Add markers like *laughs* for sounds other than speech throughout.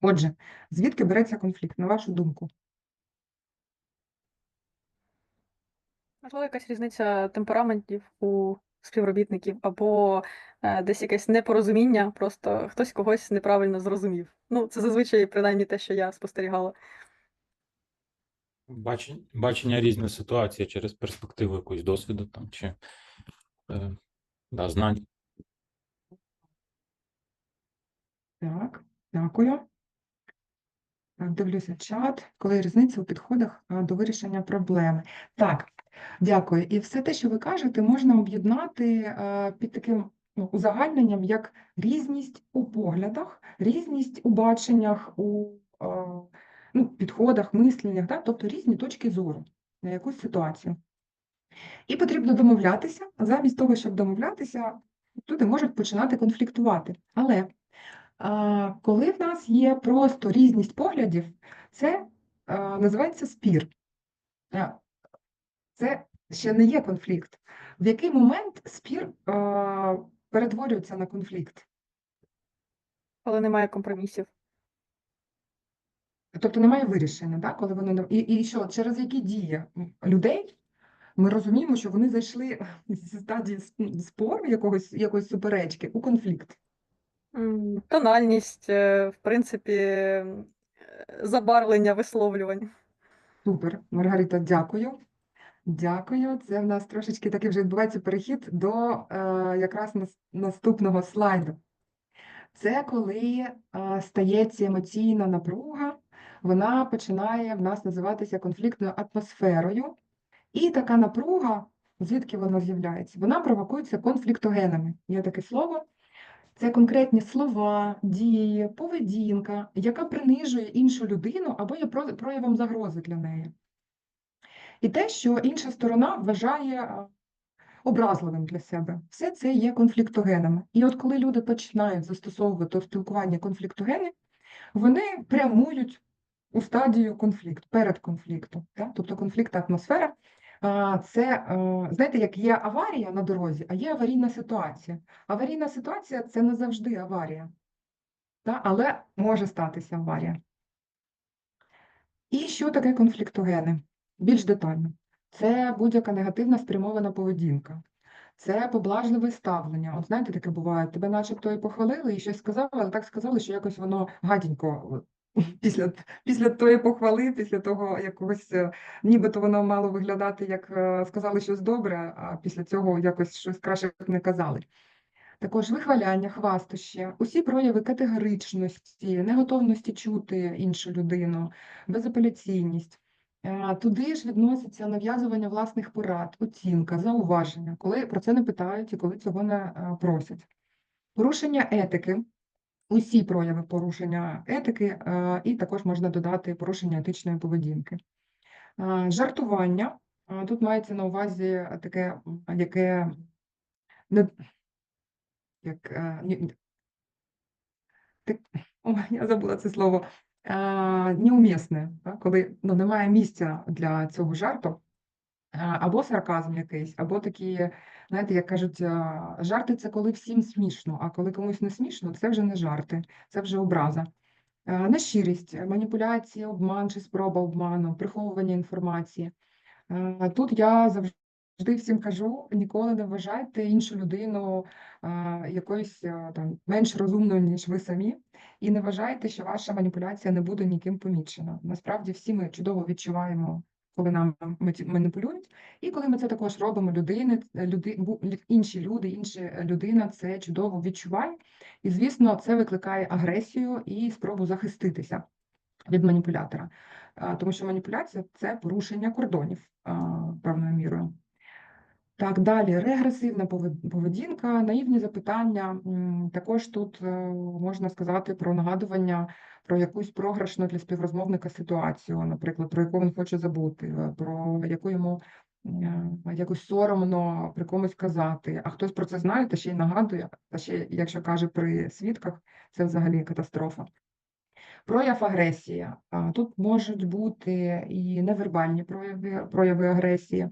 Отже, звідки береться конфлікт, на вашу думку? Можливо, якась різниця темпераментів у співробітників, або е, десь якесь непорозуміння, просто хтось когось неправильно зрозумів. Ну, це зазвичай принаймні те, що я спостерігала. Бачення, бачення різної ситуації через перспективу якогось досвіду там чи е, да, знань. Так, дякую. Дивлюся чат, коли різниця у підходах до вирішення проблеми. Так, дякую. І все те, що ви кажете, можна об'єднати е, під таким ну, узагальненням, як різність у поглядах, різність у баченнях, у е, ну, підходах, мисленнях, да? тобто різні точки зору на якусь ситуацію. І потрібно домовлятися, замість того, щоб домовлятися, люди можуть починати конфліктувати. Але коли в нас є просто різність поглядів, це називається спір. Це ще не є конфлікт. В який момент спір перетворюється на конфлікт? Коли немає компромісів. Тобто немає вирішення, да? коли вони не- і, і що через які дії людей ми розуміємо, що вони зайшли зі стадії спору якогось якоїсь суперечки у конфлікт. Тональність, е, в принципі, е, забарвлення висловлювань. Супер, Маргарита, дякую. Дякую. Це в нас трошечки таки вже відбувається перехід до е, якраз нас- наступного слайду. Це коли е, стається емоційна напруга, вона починає в нас називатися конфліктною атмосферою. І така напруга, звідки вона з'являється? Вона провокується конфліктогенами. Є таке слово. Це конкретні слова, дії, поведінка, яка принижує іншу людину або є про- проявом загрози для неї. І те, що інша сторона вважає образливим для себе. Все це є конфліктогенами. І от коли люди починають застосовувати в спілкуванні конфліктогени, вони прямують у стадію конфлікту, перед конфліктом. Тобто конфліктна атмосфера це, е, знаєте, як є аварія на дорозі, а є аварійна ситуація. Аварійна ситуація це не завжди аварія, так? але може статися аварія. І що таке конфліктогени? Більш детально. Це будь-яка негативна спрямована поведінка. Це поблажливе ставлення. От знаєте, таке буває, тебе начебто і похвалили, і щось сказали, але так сказали, що якось воно гаденько от, *laughs* після, після тої похвали, після того якогось, е, нібито воно мало виглядати, як е, сказали щось добре, а після цього якось щось краще не казали. Також вихваляння, хвастощі, усі прояви категоричності, неготовності чути іншу людину, безапеляційність. Е, Туди ж відноситься нав'язування власних порад, оцінка, зауваження, коли про це не питають і коли цього не просять. Порушення етики, усі прояви порушення етики, е, і також можна додати порушення етичної поведінки. Е, Жартування, е, тут мається на увазі таке, яке не як так, о, я забула це слово. Неумісне, коли ну, немає місця для цього жарту, або сарказм якийсь, або такі, знаєте, як кажуть, е, жарти це коли всім смішно, а коли комусь не смішно, це вже не жарти, це вже образа. Е, Нещирість, маніпуляція, обман чи спроба обману, приховування інформації. Е, Тут я завжди всім кажу: ніколи не вважайте іншу людину якоюсь там менш розумною, ніж ви самі, і не вважайте, що ваша маніпуляція не буде ніким помічена. Насправді всі ми чудово відчуваємо, коли нам маніпулюють, і коли ми це також робимо, людини, люди, інші люди, інша людина це чудово відчуває. І, звісно, це викликає агресію і спробу захиститися від маніпулятора. Тому що маніпуляція це порушення кордонів певною мірою. Так, далі регресивна поведінка, наївні запитання. Також тут е, можна сказати про нагадування про якусь програшну для співрозмовника ситуацію, наприклад, про яку він хоче забути, е, про яку йому е, якось соромно при комусь казати, а хтось про це знає та ще й нагадує, та ще, якщо каже при свідках, це взагалі катастрофа. Прояв агресії. Тут можуть бути і невербальні прояви, прояви агресії,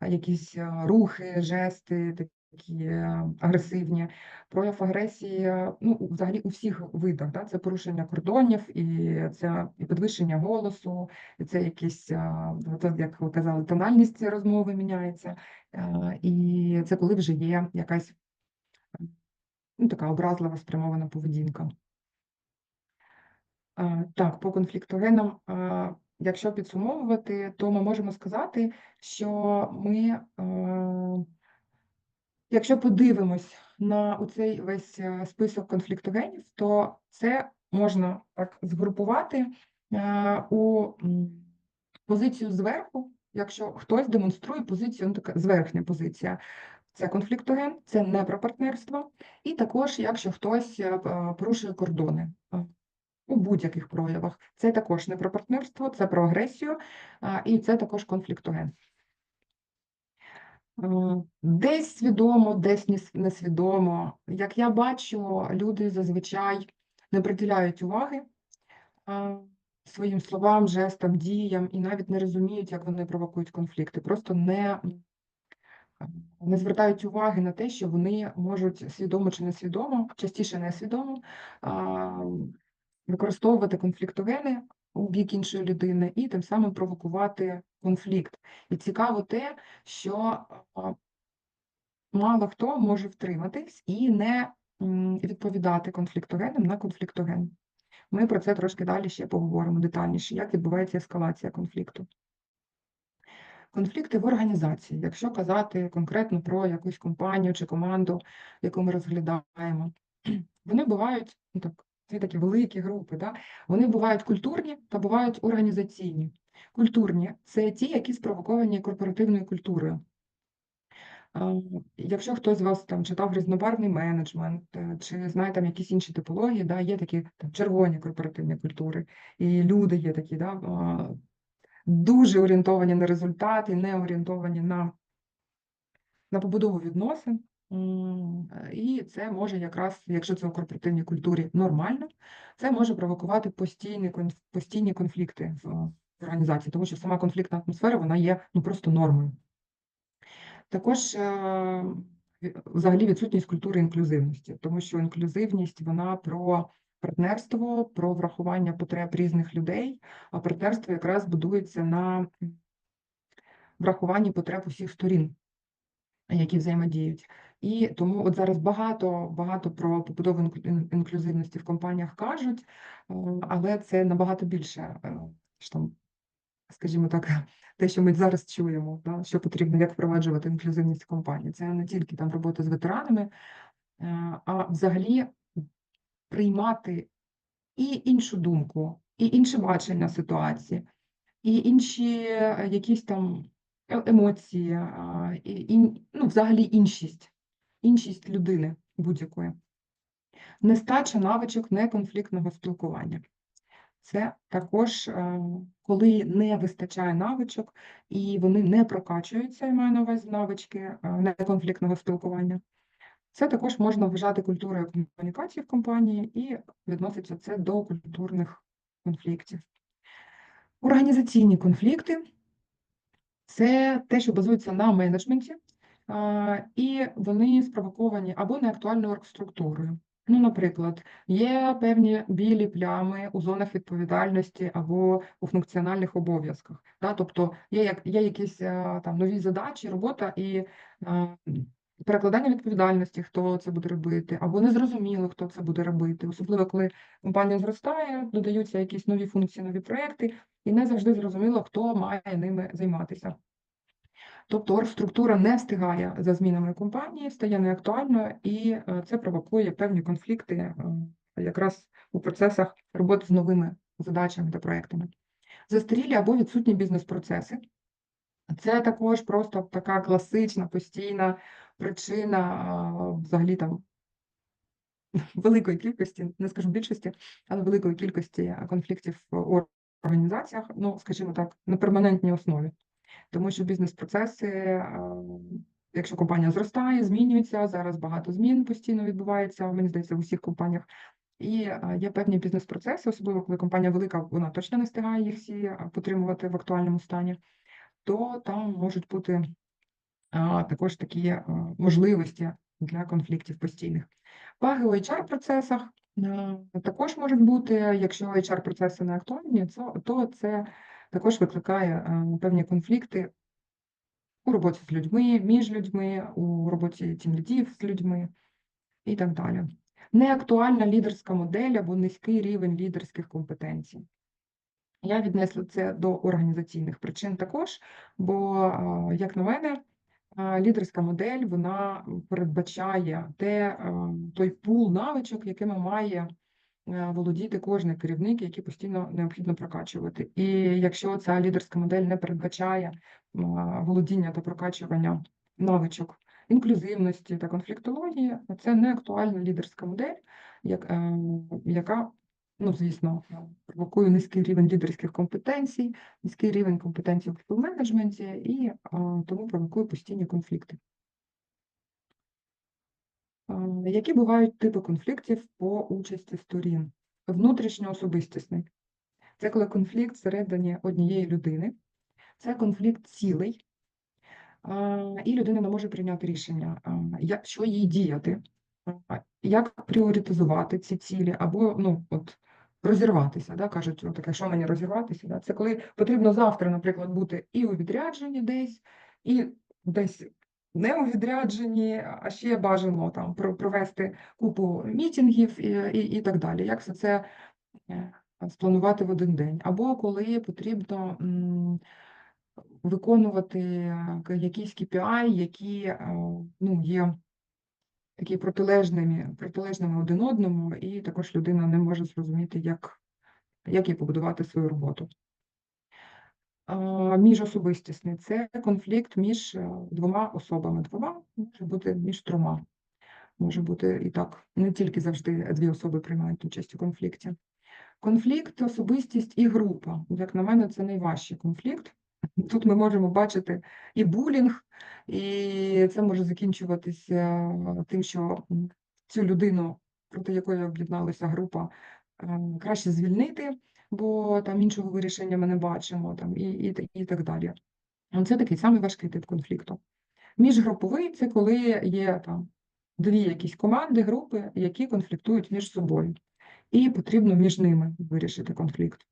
якісь рухи, жести, такі е, агресивні. Прояв агресії, е, ну, взагалі у всіх видах, да, це порушення кордонів, і це і підвищення голосу, і це якісь, як ви казали, тональність розмови міняється, і це коли вже є якась ну, така образлива спрямована поведінка. Так, по конфліктогенам, якщо підсумовувати, то ми можемо сказати, що ми, якщо подивимось на цей весь е, список конфліктогенів, то це можна так згрупувати е, у позицію зверху, якщо хтось демонструє позицію, ну така зверхня позиція. Це конфліктоген, це не про партнерство, і також, якщо хтось е, порушує кордони у будь-яких проявах. Це також не про партнерство, це про агресію, і це також конфліктоген. Десь свідомо, десь несвідомо. Як я бачу, люди зазвичай не приділяють уваги своїм словам, жестам, діям і навіть не розуміють, як вони провокують конфлікти. Просто не, не звертають уваги на те, що вони можуть свідомо чи несвідомо, частіше несвідомо, використовувати конфліктогени у бік іншої людини і тим самим провокувати конфлікт. І цікаво те, що мало хто може втриматись і не відповідати конфліктогенам на конфліктоген. Ми про це трошки далі ще поговоримо детальніше, як відбувається ескалація конфлікту. Конфлікти в організації, якщо казати конкретно про якусь компанію чи команду, яку ми розглядаємо, *clears throat* вони бувають ну, так, це такі великі групи, да? вони бувають культурні та бувають організаційні. Культурні це ті, які спровоковані корпоративною культурою. Якщо хтось з вас там читав різнобарвний менеджмент е, чи знає там якісь інші типології, да, є такі там червоні корпоративні культури, і люди є такі, да, дуже орієнтовані на результати, не орієнтовані на, на побудову відносин. Е, І це може якраз, якщо це у корпоративній культурі нормально, це може провокувати постійні, постійні конфлікти в організації, тому що сама конфліктна атмосфера вона є ну, просто нормою. Також е, взагалі відсутність культури інклюзивності, тому що інклюзивність вона про партнерство, про врахування потреб різних людей, а партнерство якраз будується на врахуванні потреб усіх сторін, які взаємодіють. І тому от зараз багато, багато про побудову інклюзивності в компаніях кажуть, е, але це набагато більше, е, там скажімо так, *laughs* те, що ми зараз чуємо, да, що потрібно, як впроваджувати інклюзивність в компанії. Це не тільки там робота з ветеранами, е, а взагалі приймати і іншу думку, і інше бачення ситуації, і інші якісь там емоції, і, і, ну, взагалі іншість, іншість людини будь-якої. Нестача навичок неконфліктного спілкування. Це також, е, коли не вистачає навичок і вони не прокачуються, я маю на увазі навички е, неконфліктного спілкування. Це також можна вважати культурою комунікації в компанії і відноситься це до культурних конфліктів. Організаційні конфлікти це те, що базується на менеджменті, і вони спровоковані або неактуальною оргструктурою. Ну, наприклад, є певні білі плями у зонах відповідальності або у функціональних обов'язках. Да? Тобто є, як, є якісь там нові задачі, робота і а, перекладання відповідальності, хто це буде робити, або незрозуміло, хто це буде робити. Особливо, коли компанія зростає, додаються якісь нові функції, нові проекти, і не завжди зрозуміло, хто має ними займатися. Тобто оргструктура не встигає за змінами компанії, стає неактуальною, і е, це провокує певні конфлікти е, якраз у процесах роботи з новими задачами та проектами. Застарілі або відсутні бізнес-процеси. Це також просто така класична, постійна причина е, взагалі там *laughs* великої кількості, не скажу більшості, але великої кількості конфліктів в організаціях, ну, скажімо так, на перманентній основі. Тому що бізнес-процеси, якщо компанія зростає, змінюється, зараз багато змін постійно відбувається, мені здається, в усіх компаніях. І є певні бізнес-процеси, особливо коли компанія велика, вона точно не встигає їх всі підтримувати в актуальному стані, то там можуть бути також такі можливості для конфліктів постійних. Баги у HR-процесах також можуть бути, якщо HR-процеси не актуальні, то це також викликає е, певні конфлікти у роботі з людьми, між людьми, у роботі тімлідів з людьми і так далі. Неактуальна лідерська модель або низький рівень лідерських компетенцій. Я віднесла це до організаційних причин також, бо, як на мене, лідерська модель вона передбачає те, той пул навичок, якими має е, володіти кожний керівник, який постійно необхідно прокачувати. І якщо ця лідерська модель не передбачає володіння та прокачування навичок інклюзивності та конфліктології, це не актуальна лідерська модель, е, яка ну, звісно, провокує низький рівень лідерських компетенцій, низький рівень компетенцій в менеджменті і тому провокує постійні конфлікти. Які бувають типи конфліктів по участі сторін? Внутрішньоособистісний. Це коли конфлікт всередині однієї людини, це конфлікт цілий, і людина не може прийняти рішення, що їй діяти, як пріоритизувати ці цілі, або ну, от, розірватися. Да? Кажуть, таке, що мені розірватися? Да? Це коли потрібно завтра, наприклад, бути і у відрядженні десь, і десь не у відрядженні, а ще бажано там провести купу мітінгів і, і, і так далі. Як все це спланувати в один день? Або коли потрібно. виконувати е, якісь KPI, які е, ну, є такі протилежними, протилежними один одному, і також людина не може зрозуміти, як, як їй побудувати свою роботу. Міжособистісний це конфлікт між е, двома особами. Двома може бути між трьома. Може бути і так, не тільки завжди дві особи приймають участь у конфлікті. Конфлікт, особистість і група. Як на мене, це найважчий конфлікт. *laughs* Тут ми можемо бачити і булінг, і це може закінчуватися тим, що цю людину, проти якої об'єдналася група, е, краще звільнити, бо там іншого вирішення ми не бачимо, там, і, і, і так далі. Це такий самий важкий тип конфлікту. Міжгруповий це коли є там дві якісь команди, групи, які конфліктують між собою, і потрібно між ними вирішити конфлікт.